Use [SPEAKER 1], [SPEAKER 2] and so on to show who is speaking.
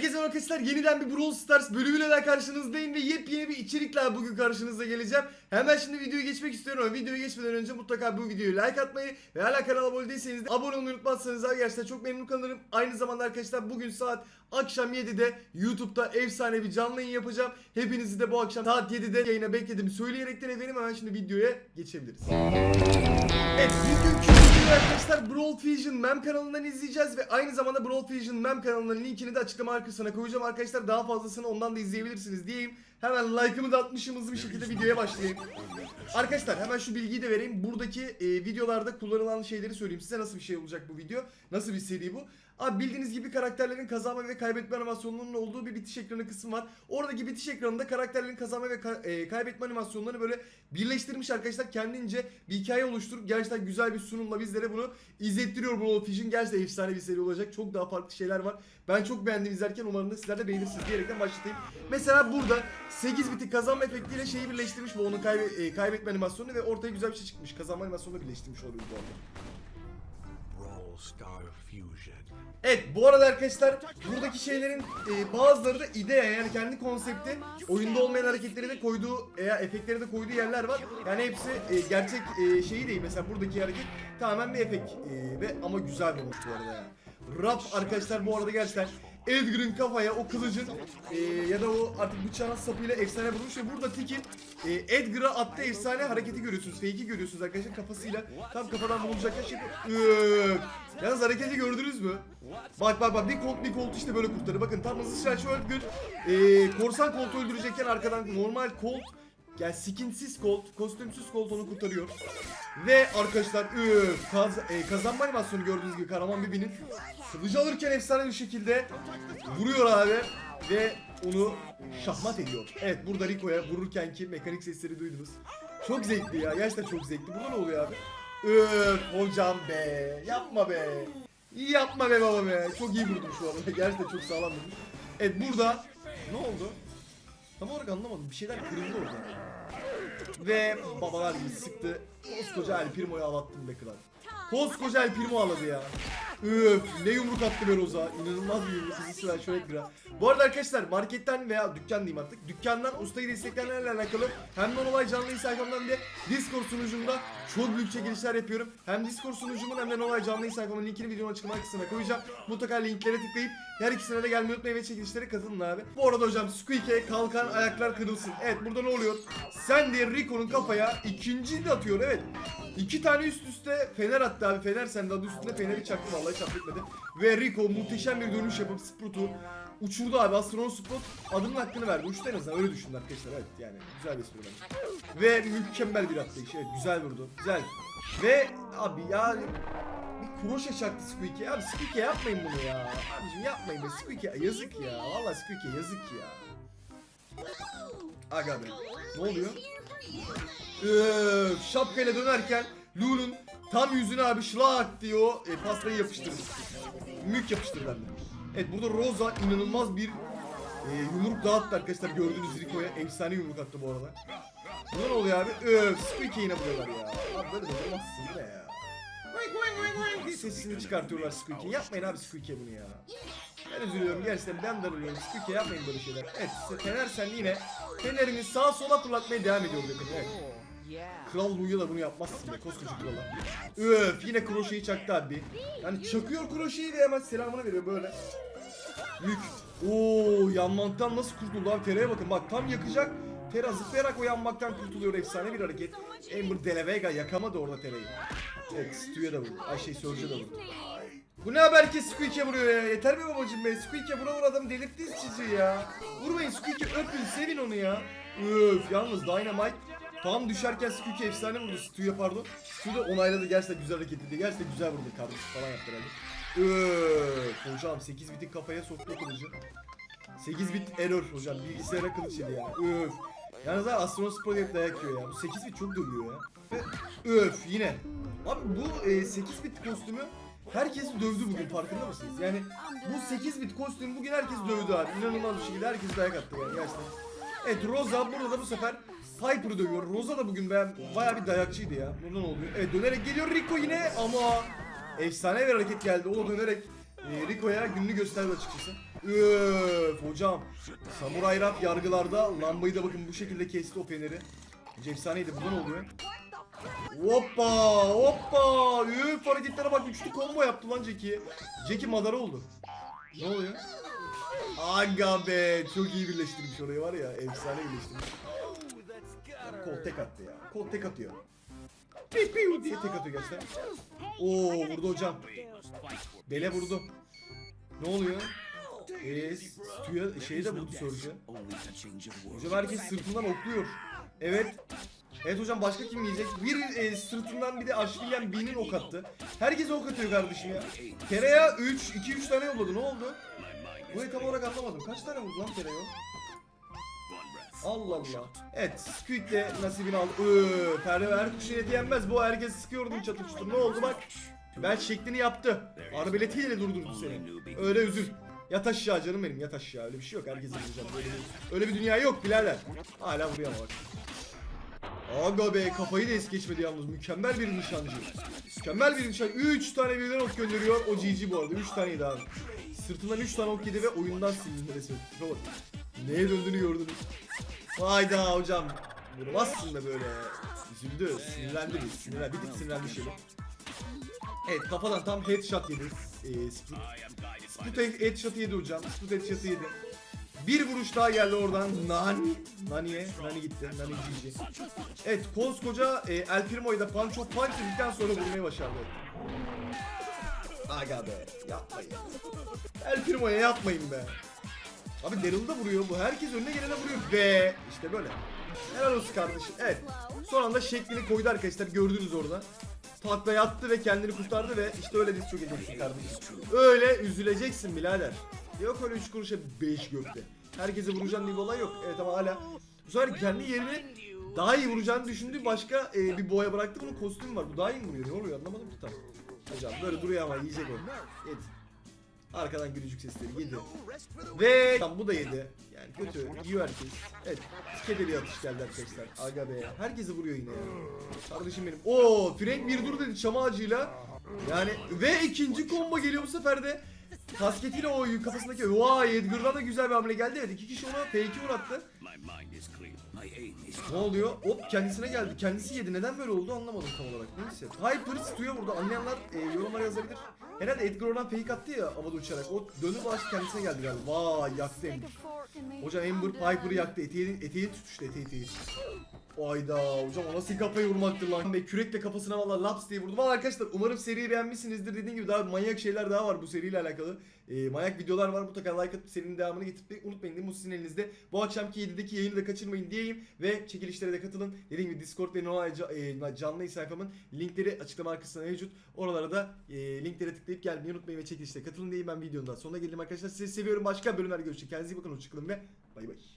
[SPEAKER 1] Herkese merhaba arkadaşlar yeniden bir Brawl Stars bölümüyle daha karşınızdayım ve yepyeni bir içerikle bugün karşınızda geleceğim. Hemen şimdi videoya geçmek istiyorum ama videoya geçmeden önce mutlaka bu videoyu like atmayı ve hala kanala abone değilseniz de abone olmayı unutmazsanız gerçekten çok memnun kalırım. Aynı zamanda arkadaşlar bugün saat akşam 7'de YouTube'da efsane bir canlı yayın yapacağım. Hepinizi de bu akşam saat 7'de yayına beklediğimi söyleyerekten efendim hemen şimdi videoya geçebiliriz. Evet bugünkü videoyu arkadaşlar Brawl Fusion Mem kanalından izleyeceğiz ve aynı zamanda Brawl Fusion Mem kanalının linkini de açıklama kısmına koyacağım arkadaşlar. Daha fazlasını ondan da izleyebilirsiniz diyeyim. Hemen like'ımı da atmışım hızlı bir şekilde videoya başlayayım. Arkadaşlar hemen şu bilgiyi de vereyim. Buradaki e, videolarda kullanılan şeyleri söyleyeyim size. Nasıl bir şey olacak bu video? Nasıl bir seri bu? Abi bildiğiniz gibi karakterlerin kazanma ve kaybetme animasyonlarının olduğu bir bitiş ekranı kısmı var. Oradaki bitiş ekranında karakterlerin kazanma ve ka- e, kaybetme animasyonlarını böyle birleştirmiş arkadaşlar. Kendince bir hikaye oluşturup gerçekten güzel bir sunumla bizlere bunu izlettiriyor Brawl Fusion. Gerçekten efsane bir seri olacak. Çok daha farklı şeyler var. Ben çok beğendim izlerken umarım da sizler de beğenirsiniz diyerekten başlatayım. Mesela burada 8 biti kazanma efektiyle şeyi birleştirmiş bu onun kaybe- e, kaybetme animasyonunu ve ortaya güzel bir şey çıkmış. Kazanma animasyonunu birleştirmiş oluyor bu arada. Evet bu arada arkadaşlar buradaki şeylerin e, bazıları da idea yani kendi konsepti oyunda olmayan hareketleri de koyduğu veya efektleri de koyduğu yerler var. Yani hepsi e, gerçek e, şeyi değil mesela buradaki hareket tamamen bir efekt e, ve ama güzel olmuş bu arada yani. Rap arkadaşlar bu arada gerçekten Edgar'ın kafaya o kılıcın e, ya da o artık bıçağın sapıyla efsane vurmuş ve burada Tick'in e, Edgar'a attığı efsane hareketi görüyorsunuz. Fake'i görüyorsunuz arkadaşlar kafasıyla tam kafadan vurulacakken şimdi Üf. Yalnız hareketi gördünüz mü? Bak bak bak bir kolt bir kolt işte böyle kurtarır. Bakın tam hızlı şaşı Edgar e, korsan koltu öldürecekken arkadan normal kolt yani skinsiz kolt, kostümsüz kolt onu kurtarıyor. Ve arkadaşlar üf, kaz, e, kazanma animasyonu gördüğünüz gibi Kahraman Bibi'nin kılıcı alırken efsane bir şekilde vuruyor abi ve onu şahmat ediyor. Evet burada Rico'ya vururken ki mekanik sesleri duydunuz. Çok zevkli ya gerçekten çok zevkli. Burada ne oluyor abi? Üf hocam be yapma be. Yapma be baba be. Çok iyi vurdum şu arada. Gerçekten çok sağlam vurmuş. Evet burada ne oldu? Tam olarak anlamadım. Bir şeyler kırıldı orada. Ve babalar gibi sıktı. Koskoca El Primo'yu ağlattım be kral. Koskoca El Primo ağladı ya. Üf ne yumruk attı be Roza. İnanılmaz bir yumruk hızlısı ver şöyle kral. Bu arada arkadaşlar marketten veya dükkan diyeyim artık. Dükkandan ustayı destekleyenlerle alakalı hem non olay canlı sayfamdan bir de Discord sunucumda çok büyük çekilişler yapıyorum. Hem Discord sunucumun hem de olay canlı sayfamın linkini videonun açıklama kısmına koyacağım. Mutlaka linklere tıklayıp her ikisine de gelmeyi unutmayın ve çekilişlere katılın abi. Bu arada hocam Squeak'e kalkan ayaklar kırılsın. Evet burada ne oluyor? Sen de Rico'nun kafaya ikinci de atıyor evet. İki tane üst üste fener attı abi. Fener sende adı üstünde feneri çaktı vallahi çarpıtmadı. Ve Rico muhteşem bir dönüş yapıp Sprout'u uçurdu abi. Astronot Sprout adının hakkını verdi. Uçtu en azından öyle düşündü arkadaşlar. Evet yani güzel bir espri. Ve mükemmel bir atlayış. Evet güzel vurdu. Güzel. Ve abi ya bir kroşe çaktı Squeak'e. Abi Squeak'e yapmayın bunu ya. Abicim yapmayın be Squeak'e yazık ya. Vallahi Squeak'e yazık ya. Aga be. Ne oluyor? Üf, şapkayla dönerken Lu'nun tam yüzüne abi şlak diye o e, pastayı yapıştırdı. Mük yapıştırdı hem de. Evet burada Rosa inanılmaz bir e, yumruk dağıttı arkadaşlar gördüğünüz Rico'ya. Efsane yumruk attı bu arada. Ne oluyor abi? Öf, Squeak'e yine vuruyorlar ya. Abi böyle de vurmazsın bu ne ya? Sesini çıkartıyorlar Squeak'e. Yapmayın abi Squeak'e bunu ya. Ben üzülüyorum gerçekten ben darılıyorum. Squeak'e yapmayın böyle şeyler. Evet Fener sen yine Fener'ini sağa sola fırlatmaya devam ediyor bakın. Evet. Kral Lu'ya da bunu yapmazsın be koskoca krala. Öf yine kroşeyi çaktı abi. Yani çakıyor kroşeyi ve hemen selamını veriyor böyle. Yük. Oo yanmaktan nasıl kurtuldu abi Fera'ya bakın bak tam yakacak. Fera zıplayarak o yanmaktan kurtuluyor efsane bir hareket. Amber De La Vega yakamadı orada Fera'yı. Evet Stu'ya da vurdu. Ay şey Surge'a da vurdu. Bu ne haber ki Squeak'e vuruyor ya? Yeter mi babacım be? Squeak'e vura vura adam delirtti sizi ya. Vurmayın Squeak'e öpün sevin onu ya. Öf yalnız Dynamite tam düşerken Squeak'e efsane vurdu. Stu'ya pardon. Stu da onayladı gerçekten güzel hareket etti. Gerçekten güzel vurdu kardeşim falan yaptı herhalde. Öf hocam 8 bitin kafaya soktu kılıcı. 8 bit error hocam bilgisayara kılıç yedi yani. Öf. Yalnız abi Astronot Pro hep dayak yiyor ya. Bu 8 bit çok dövüyor ya. Ve öf yine. Abi bu e, 8 bit kostümü herkesi dövdü bugün farkında mısınız? Yani bu 8 bit kostüm bugün herkes dövdü abi. İnanılmaz bir şekilde herkes dayak attı yani gerçekten. Evet Rosa burada da bu sefer Piper'ı dövüyor. Rosa da bugün ben bayağı bir dayakçıydı ya. Burada ne oluyor? Evet dönerek geliyor Rico yine ama efsane bir hareket geldi. O dönerek e, Rico'ya gününü gösterdi açıkçası. Üf hocam. Samuray Rap yargılarda lambayı da bakın bu şekilde kesti o feneri. Efsaneydi. Ne oluyor? Hoppa hoppa. Üf hareketlere bak. Üçlü combo yaptı lan Jackie. Jackie madara oldu. Ne oluyor? Aga be. Çok iyi birleştirmiş orayı var ya. Efsane birleştirmiş. Kol tek attı ya. Kol tek atıyor. Piu piu diye tek atıyor gerçekten. Oo vurdu hocam. Bele vurdu. Ne oluyor? Eee Stu'ya şeyi de vurdu Surge'ı. Hocam herkes sırtından okluyor. Evet. Evet hocam başka kim yiyecek? Bir e, sırtından bir de Aşvilyen B'nin ok attı. Herkes ok atıyor kardeşim ya. Tereyağı 3, 2-3 tane yolladı. Ne oldu? Burayı tam olarak anlamadım. Kaç tane vurdu lan tereyağı? Allah Allah. Evet, Squid de nasibini aldı. Öö, Ferdi her kuşun eti yenmez. Bu herkes sıkıyordu çatır çutur. Ne oldu bak? Ben şeklini yaptı. Arbeletiyle durdurdu seni. Öyle üzül. Yat aşağı canım benim yat aşağı. Öyle bir şey yok. Herkes vuracağım. Öyle bir, dünya yok birader. Hala vuruyor bak. Aga be kafayı da es geçmedi yalnız. Mükemmel bir nişancı. Mükemmel bir nişancı. 3 tane birden ok gönderiyor. O GG bu arada. 3 taneydi abi. Sırtından 3 tane ok yedi ve oyundan silindi resmen. Neye döndüğünü gördünüz. Hayda hocam. Vurmazsın da böyle. Üzüldü. Sinirlendi bir. Sinirlendi. Bir sinirlendi şöyle. Evet kafadan tam headshot yedi. Ee, Split. Split headshot yedi hocam. Split headshot yedi. Bir vuruş daha geldi oradan. Nani. Nani'ye. Nani gitti. Nani GG. Evet koskoca e, El Primo'yu da punch of punch dedikten sonra vurmayı başardı. Aga be. Yapmayın. El Primo'ya yapmayın be. Abi Daryl da vuruyor bu. Herkes önüne gelene vuruyor be. İşte böyle. Helal olsun kardeşim. Evet. Son anda şeklini koydu arkadaşlar. Gördünüz orada. Takla yattı ve kendini kurtardı ve işte öyle diz çok edeceksin kardeşim. Öyle üzüleceksin birader. Yok öyle 3 kuruşa 5 gökte. Herkese vuracaksın diye bir olay yok. Evet ama hala bu sefer kendi yerini daha iyi vuracağını düşündüğü başka e, bir boya bıraktı. Bunun kostümü var. Bu daha iyi mi vuruyor? Ne oluyor? Anlamadım ki tam. Hocam böyle duruyor ama yiyecek o. Yedi. Arkadan gülücük sesleri yedi. Ve tam bu da yedi. Yani kötü. Yiyor herkes. Evet. Tikede bir atış geldi arkadaşlar. Aga be. Herkesi vuruyor yine ya. Kardeşim benim. Oo, Frank bir dur dedi çam ağacıyla. Yani ve ikinci combo geliyor bu sefer de. Kasketiyle o kafasındaki vay Edgar'dan da güzel bir hamle geldi. Evet iki kişi ona fake'i uğrattı. Ne oluyor? Hop kendisine geldi. Kendisi yedi. Neden böyle oldu anlamadım tam olarak. Neyse. Hyper Stu'ya vurdu. Anlayanlar e, yorumlara yazabilir. Herhalde Edgar oradan fake attı ya havada uçarak. O dönüp dolaştı kendisine geldi galiba. Vay yaktı Ember. Hocam Ember Piper'ı yaktı. Eteği, eteği tutuştu eteği eteği. Ayda hocam o nasıl kafayı vurmaktır lan. Be kürekle kafasına valla laps diye vurdu. Valla arkadaşlar umarım seriyi beğenmişsinizdir. Dediğim gibi daha manyak şeyler daha var bu seriyle alakalı. Ee, manyak videolar var. Mutlaka like atıp serinin devamını getirmeyi unutmayın. Değil mi? Bu sizin elinizde. Bu akşamki 7'deki yayını da kaçırmayın diyeyim. Ve çekilişlere de katılın. Dediğim gibi Discord ve ca- e, canlı sayfamın linkleri açıklama kısmında mevcut. Oralara da e, linklere tıklayıp gelmeyi unutmayın ve çekilişlere katılın diyeyim. Ben videonun da sonuna geldim arkadaşlar. Sizi seviyorum. Başka bölümlerde görüşürüz. Kendinize iyi bakın. Hoşçakalın ve bay bay.